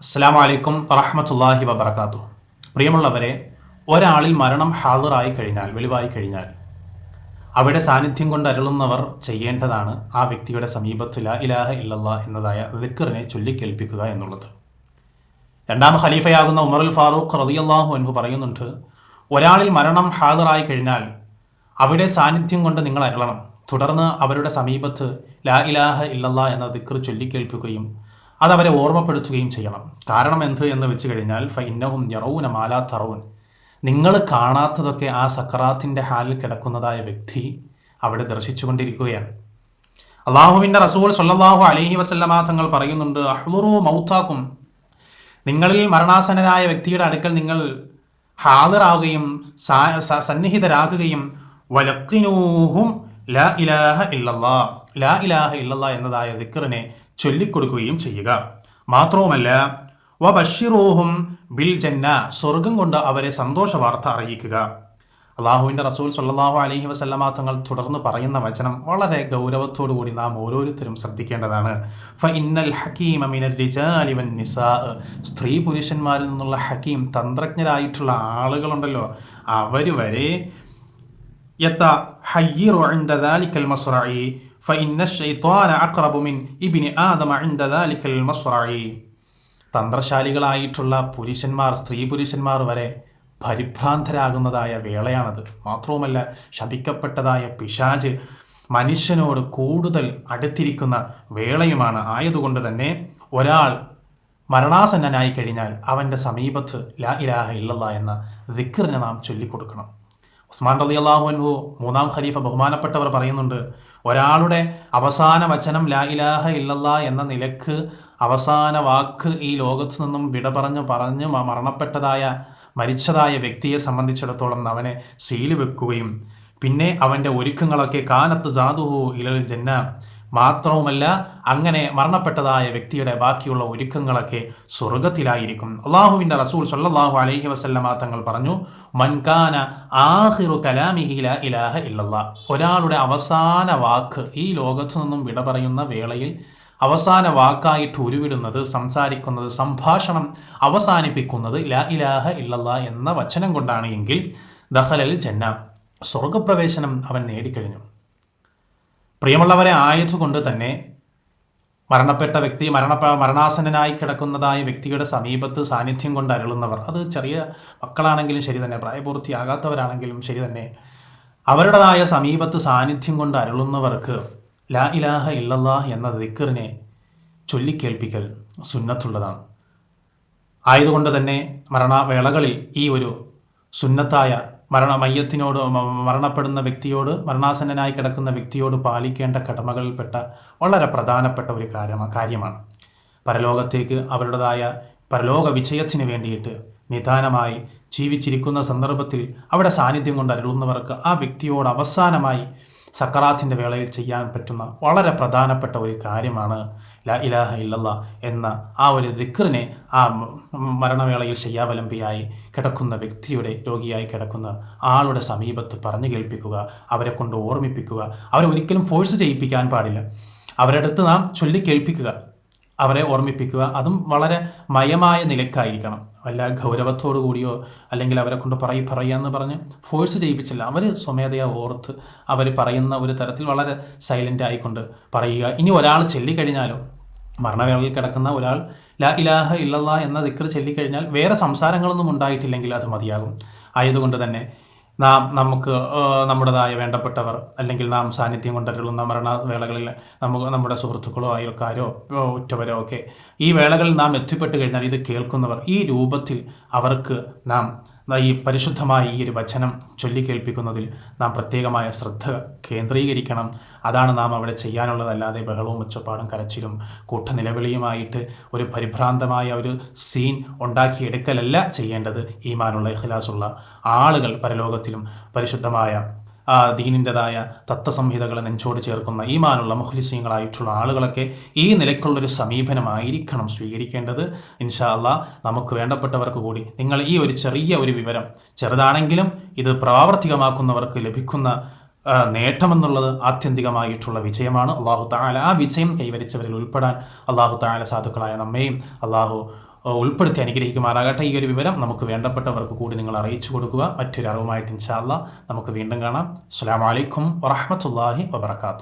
അസ്സാം വലൈക്കും വറഹമത്തല്ലാഹി വബർക്കാത്തു പ്രിയമുള്ളവരെ ഒരാളിൽ മരണം ഹാളറായി കഴിഞ്ഞാൽ വെളിവായി കഴിഞ്ഞാൽ അവിടെ സാന്നിധ്യം കൊണ്ട് അരുളുന്നവർ ചെയ്യേണ്ടതാണ് ആ വ്യക്തിയുടെ സമീപത്ത് ലാ ഇലാഹ ഇല്ലല്ലാ എന്നതായ ദിക്കറിനെ ചൊല്ലിക്കേൽപ്പിക്കുക എന്നുള്ളത്. രണ്ടാം ഖലീഫയാകുന്ന ഉമറുൽ ഫാറൂഖ് റളിയല്ലാഹു എന്ന് പറയുന്നുണ്ട് ഒരാളിൽ മരണം ഹാളറായി കഴിഞ്ഞാൽ അവിടെ സാന്നിധ്യം കൊണ്ട് നിങ്ങൾ അരുളണം. തുടർന്ന് അവരുടെ സമീപത്ത് ലാ ഇലാഹ ഇല്ലല്ലാ എന്ന ദിക്കർ ചൊല്ലിക്കേൽപ്പിക്കുകയും അത് അവരെ ഓർമ്മപ്പെടുത്തുകയും ചെയ്യണം. കാരണം എന്ത് എന്ന് വെച്ച് കഴിഞ്ഞാൽ ഫൈന്നവും ഇന്നഹും മാലാ തറൂൻ നിങ്ങൾ കാണാത്തതൊക്കെ ആ സക്രാത്തിന്റെ ഹാലിൽ കിടക്കുന്നതായ വ്യക്തി അവിടെ ദർശിച്ചുകൊണ്ടിരിക്കുകയാണ്. അള്ളാഹുവിന്റെ റസൂൽ സല്ലാഹു അലഹി വസല്ലമ തങ്ങൾ പറയുന്നുണ്ട് അഹ്ലുറു മൗത്താക്കും. നിങ്ങളിൽ മരണാസനനായ വ്യക്തിയുടെ അടുക്കൽ നിങ്ങൾ സ- സന്നിഹിതരാകുകയും വലക്കിനൂഹും ലാ ഇലാഹ ഇല്ലല്ലാ. ലാ ഇലാഹ ഇല്ലല്ലാ എന്നതായ ദിക്റിനെ ചൊല്ലിക്കൊടുക്കുകയും ചെയ്യുക. മാത്രവുമല്ല വ ബഷിറോഹും ബിൽ ജന്ന സ്വർഗം കൊണ്ട് അവരെ സന്തോഷ വാർത്ത അറിയിക്കുക. അള്ളാഹുവിന്റെ റസൂൽ സല്ലാഹു അലഹി വസല്ലമാങ്ങൾ തുടർന്ന് പറയുന്ന വചനം വളരെ ഗൗരവത്തോടു കൂടി നാം ഓരോരുത്തരും ശ്രദ്ധിക്കേണ്ടതാണ്. ഫ ഇന്നൽ ഹക്കീം അമിനൽ നിസാ. സ്ത്രീ പുരുഷന്മാരിൽ നിന്നുള്ള ഹക്കീം തന്ത്രജ്ഞരായിട്ടുള്ള ആളുകളുണ്ടല്ലോ. അവർ വരെ യത്ത ഹയ്യിർ മസുറായി ഫൈന ഷെയ്ത്വാന അക്രബുമിൻ ഇബിന് ആദമ ഇൻഡലിക്കൽ മസ്റായി തന്ത്രശാലികളായിട്ടുള്ള പുരുഷന്മാർ സ്ത്രീ പുരുഷന്മാർ വരെ പരിഭ്രാന്തരാകുന്നതായ വേളയാണത്. മാത്രവുമല്ല ശപിക്കപ്പെട്ടതായ പിശാജ് മനുഷ്യനോട് കൂടുതൽ അടുത്തിരിക്കുന്ന വേളയുമാണ്. ആയതുകൊണ്ട് തന്നെ ഒരാൾ മരണാസന്നനായി കഴിഞ്ഞാൽ അവന്റെ സമീപത്ത് ലാ ഇലാഹ ഇല്ലല്ല എന്ന ദിക്കറിനെ നാം ചൊല്ലിക്കൊടുക്കണം. ഉസ്മാൻ റലി അള്ളാഹു അൻവോ മൂന്നാം ഖലീഫ ബഹുമാനപ്പെട്ടവർ പറയുന്നുണ്ട് ഒരാളുടെ അവസാന വചനം ലാ ഇലാഹ ഇല്ലല്ല എന്ന നിലയ്ക്ക് അവസാന വാക്ക് ഈ ലോകത്ത് നിന്നും വിട പറഞ്ഞ് പറഞ്ഞ് മരണപ്പെട്ടതായ മരിച്ചതായ വ്യക്തിയെ സംബന്ധിച്ചിടത്തോളം അവനെ സീൽ വെക്കുകയും പിന്നെ അവന്റെ ഒരുക്കങ്ങളൊക്കെ കാനത്ത് സാധുഹു ഇലൽ ജന്ന മാത്രവുമല്ല അങ്ങനെ മരണപ്പെട്ടതായ വ്യക്തിയുടെ ബാക്കിയുള്ള ഒരുക്കങ്ങളൊക്കെ സ്വർഗത്തിലായിരിക്കും. അള്ളാഹുവിന്റെ റസൂൽ സല്ലാഹു അലഹി വസല്ലമ തങ്ങൾ പറഞ്ഞു മൻകാന ആഹിറു കലാമിഹി ലാ ഇലാഹ ഇല്ലല്ലാ. ഒരാളുടെ അവസാന വാക്ക് ഈ ലോകത്തു നിന്നും വിട പറയുന്ന വേളയിൽ അവസാന വാക്കായിട്ട് ഉരുവിടുന്നത് സംസാരിക്കുന്നത് സംഭാഷണം അവസാനിപ്പിക്കുന്നത് ലാ ഇലാഹ ഇല്ലല്ല എന്ന വചനം കൊണ്ടാണ് എങ്കിൽ ദഹലൽ ജന്ന സ്വർഗപ്രവേശനം അവൻ നേടിക്കഴിഞ്ഞു. പ്രിയമുള്ളവരെ ആയതുകൊണ്ട് തന്നെ മരണപ്പെട്ട വ്യക്തി മരണപ്പ മരണാസന്നനായി കിടക്കുന്നതായ വ്യക്തിയുടെ സമീപത്ത് സാന്നിധ്യം കൊണ്ട് അരുളുന്നവർ അത് ചെറിയ മക്കളാണെങ്കിലും ശരി തന്നെ പ്രായപൂർത്തിയാകാത്തവരാണെങ്കിലും ശരി തന്നെ അവരുടേതായ സമീപത്ത് സാന്നിധ്യം കൊണ്ട് അരുളുന്നവർക്ക് ലാ ഇലാഹ ഇല്ലല്ലാഹ് എന്ന ദിക്കറിനെ ചൊല്ലിക്കേൽപ്പിക്കൽ സുന്നത്തുള്ളതാണ്. ആയതുകൊണ്ട് തന്നെ മരണവേളകളിൽ ഈ ഒരു സുന്നത്തായ മരണ മയ്യത്തിനോട് മരണപ്പെടുന്ന വ്യക്തിയോട് മരണാസന്നനായി കിടക്കുന്ന വ്യക്തിയോട് പാലിക്കേണ്ട കടമകളിൽപ്പെട്ട വളരെ പ്രധാനപ്പെട്ട ഒരു കാര്യമാണ് കാര്യമാണ്. പരലോകത്തേക്ക് അവരുടേതായ പരലോക വിജയത്തിന് വേണ്ടിയിട്ട് നിദാനമായി ജീവിച്ചിരിക്കുന്ന സന്ദർഭത്തിൽ അവിടെ സാന്നിധ്യം കൊണ്ട് അരുളുന്നവർക്ക് ആ വ്യക്തിയോട് അവസാനമായി സക്കറാത്തിന്റെ വേളയിൽ ചെയ്യാൻ പറ്റുന്ന വളരെ പ്രധാനപ്പെട്ട ഒരു കാര്യമാണ് ലാ ഇലാഹ ഇല്ലല്ലാ എന്ന ആ ഒരു ദിക്റിനെ ആ മരണവേളയിൽ ശയ്യാവലംബിയായി കിടക്കുന്ന വ്യക്തിയുടെ രോഗിയായി കിടക്കുന്ന ആളുടെ സമീപത്ത് പറഞ്ഞു കേൾപ്പിക്കുക അവരെ കൊണ്ട് ഓർമ്മിപ്പിക്കുക അവരെ ഒരിക്കലും ഫോഴ്സ് ചെയ്യിപ്പിക്കാൻ പാടില്ല. അവരടുത്ത് നാം ചൊല്ലി കേൾപ്പിക്കുക അവരെ ഓർമ്മിപ്പിക്കുക. അതും വളരെ മയമായ നിലക്കായിരിക്കണം വല്ല ഗൗരവത്തോടു കൂടിയോ അല്ലെങ്കിൽ അവരെ കൊണ്ട് പറയി പറയാന്ന് പറഞ്ഞ് ഫോഴ്സ് ചെയ്യിപ്പിച്ചില്ല. അവർ സ്വമേധയാ ഓർത്ത് അവർ പറയുന്ന ഒരു തരത്തിൽ വളരെ സൈലന്റ് ആയിക്കൊണ്ട് പറയുക. ഇനി ഒരാൾ ചൊല്ലിക്കഴിഞ്ഞാലോ? മരണവേളയിൽ കിടക്കുന്ന ഒരാൾ ലാ ഇലാഹ ഇല്ലല്ലാ എന്ന ദിക്കർ ചൊല്ലിക്കഴിഞ്ഞാൽ വേറെ സംസാരങ്ങളൊന്നും ഉണ്ടായിട്ടില്ലെങ്കിൽ അത് മതിയാകും. ആയതുകൊണ്ട് തന്നെ നാം നമുക്ക് നമ്മുടേതായ വേണ്ടപ്പെട്ടവർ അല്ലെങ്കിൽ നാം സാന്നിധ്യം കൊണ്ടരുളുന്ന മരണവേളകളിൽ നമുക്ക് നമ്മുടെ സുഹൃത്തുക്കളോ അയൽക്കാരോ ഉറ്റവരോ ഒക്കെ ഈ വേളകളിൽ നാം എത്തിപ്പെട്ട് കഴിഞ്ഞാൽ ഇത് കേൾക്കുന്നവർ ഈ രൂപത്തിൽ അവർക്ക് നാം ഈ പരിശുദ്ധമായ ഈ ഒരു വചനം ചൊല്ലിക്കേൾപ്പിക്കുന്നതിൽ നാം പ്രത്യേകമായ ശ്രദ്ധ കേന്ദ്രീകരിക്കണം. അതാണ് നാം അവിടെ ചെയ്യാനുള്ളതല്ലാതെ ബഹളവും ഒച്ചപ്പാടും കരച്ചിലും കൂട്ടനിലവിളിയുമായിട്ട് ഒരു പരിഭ്രാന്തമായ ഒരു സീൻ ഉണ്ടാക്കിയെടുക്കലല്ല ചെയ്യേണ്ടത്. ഈമാനുള്ള ഇഖ്ലാസുള്ള ആളുകൾ പരലോകത്തിലും പരിശുദ്ധമായ ദീനിന്റെതായ തത്വസംഹിതകളെ നെഞ്ചോട് ചേർക്കുന്ന ഈമാനുള്ള മുഖ്ലിസീങ്ങളായിട്ടുള്ള ആളുകളൊക്കെ ഈ നിലയ്ക്കുള്ളൊരു സമീപനമായിരിക്കണം സ്വീകരിക്കേണ്ടത്. ഇൻഷാ അള്ളാ നമുക്ക് വേണ്ടപ്പെട്ടവർക്ക് കൂടി നിങ്ങൾ ഈ ഒരു ചെറിയ ഒരു വിവരം ചെറുതാണെങ്കിലും ഇത് പ്രാവർത്തികമാക്കുന്നവർക്ക് ലഭിക്കുന്ന നേട്ടമെന്നുള്ളത് ആത്യന്തികമായിട്ടുള്ള വിജയമാണ്. അള്ളാഹു താല ആ വിജയം കൈവരിച്ചവരിൽ ഉൾപ്പെടാൻ അള്ളാഹു താല സാധുക്കളായ നമ്മയും അള്ളാഹു ഉൾപ്പെടുത്തി അനുഗ്രഹിക്കുമാറാകട്ടെ. ഈ ഒരു വിവരം നമുക്ക് വേണ്ടപ്പെട്ടവർക്ക് കൂടി നിങ്ങൾ അറിയിച്ചു കൊടുക്കുക. മറ്റൊരു അറിവുമായിട്ട് ഇൻഷാല്ല നമുക്ക് വീണ്ടും കാണാം. അസ്സാം വലൈക്കും വറഹമത്തല്ലാഹി വബർക്കാത്തു